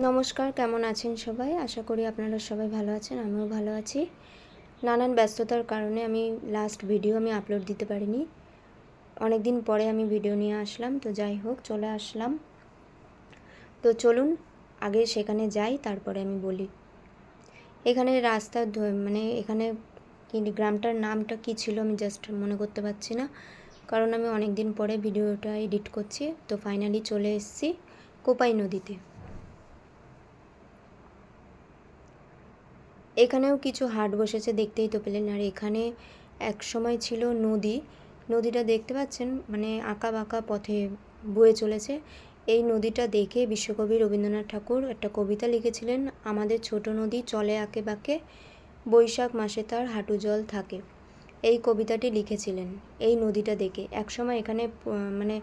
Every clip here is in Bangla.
নমস্কার, কেমন আছেন সবাই? আশা করি আপনারা সবাই ভালো আছেন, আমিও ভালো আছি। নানান ব্যস্ততার কারণে আমি লাস্ট ভিডিও আমি আপলোড দিতে পারিনি। অনেক দিন পরে আমি ভিডিও নিয়ে আসলাম, তো যাই হোক, চলে আসলাম। তো চলুন, আগে সেখানে যাই, তারপরে আমি বলি। এখানে রাস্তা মানে এখানে গ্রামটার নামটা কি ছিল আমি জাস্ট মনে করতে পারছি না। কারণ আমি অনেক দিন পরে ভিডিওটা এডিট করছি, তো ফাইনালি চলে এসেছি কোপাই নদীতে। এখানেও কিছু হাট বসেছে, দেখতেই তো পেলেন। আর এখানে এক সময় ছিল নদী। নদীটা দেখতে পাচ্ছেন? মানে আঁকা বাঁকা পথে বয়ে চলেছে। এই নদীটা দেখে বিশ্বকবি রবীন্দ্রনাথ ঠাকুর একটা কবিতা লিখেছিলেন, আমাদের ছোট নদী চলে আঁকে বাঁকে, বৈশাখ মাসে তার হাঁটু জল থাকে। এই কবিতাটি লিখেছিলেন এই নদীটা দেখে। একসময় এখানে মানে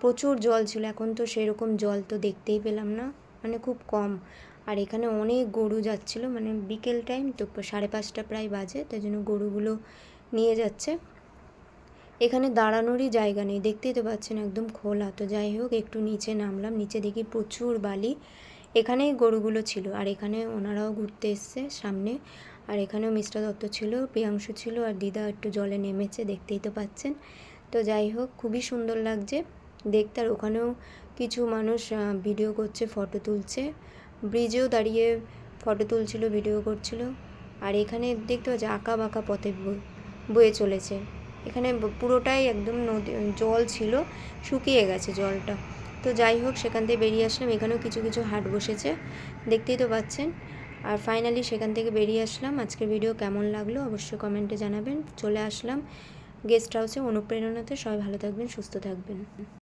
প্রচুর জল ছিল, এখন তো সেরকম জল তো দেখতেই পেলাম না। মানে খুব কম। আর এখানে অনেক গরু যাচ্ছিল মানে বিকেল টাইম তো সাড়ে পাঁচটা প্রায় বাজে, তাই জন্য গরুগুলো নিয়ে যাচ্ছে। এখানে দাঁড়ানোরই জায়গা নেই, দেখতেই তো পাচ্ছেন একদম খোলা। তো যাই হোক, একটু নিচে নামলাম, নিচে দেখি প্রচুর বালি। এখানেই গরুগুলো ছিল, আর এখানে ওনারাও ঘুরতে এসছে সামনে। আর এখানেও মিস্টার দত্ত ছিল, প্রিয়াংশু ছিল, আর দিদা একটু জলে নেমেছে, দেখতেই তো পাচ্ছেন। তো যাই হোক, খুবই সুন্দর লাগছে। দেখতে আর ওখানেও কিছু মানুষ ভিডিও করছে ফটো তুলছে। ব্রিজেও দাঁড়িয়ে ফটো তুলছিল, ভিডিও করছিল। আর এখানে দেখতে পাচ্ছি, আঁকা বাঁকা পথে বয়ে- চলেছে। এখানে পুরোটাই একদম নদী, জল ছিল, শুকিয়ে গেছে জলটা। তো যাই হোক, সেখান থেকে বেরিয়ে আসলাম। এখানেও কিছু কিছু হাট বসেছে, দেখতেই তো পাচ্ছেন। আর ফাইনালি সেখান থেকে বেরিয়ে আসলাম। আজকের ভিডিও কেমন লাগল অবশ্যই কমেন্টে জানাবেন। চলে আসলাম গেস্ট হাউসে অনুপ্রেরণাতে। সবাই ভালো থাকবেন, সুস্থ থাকবেন।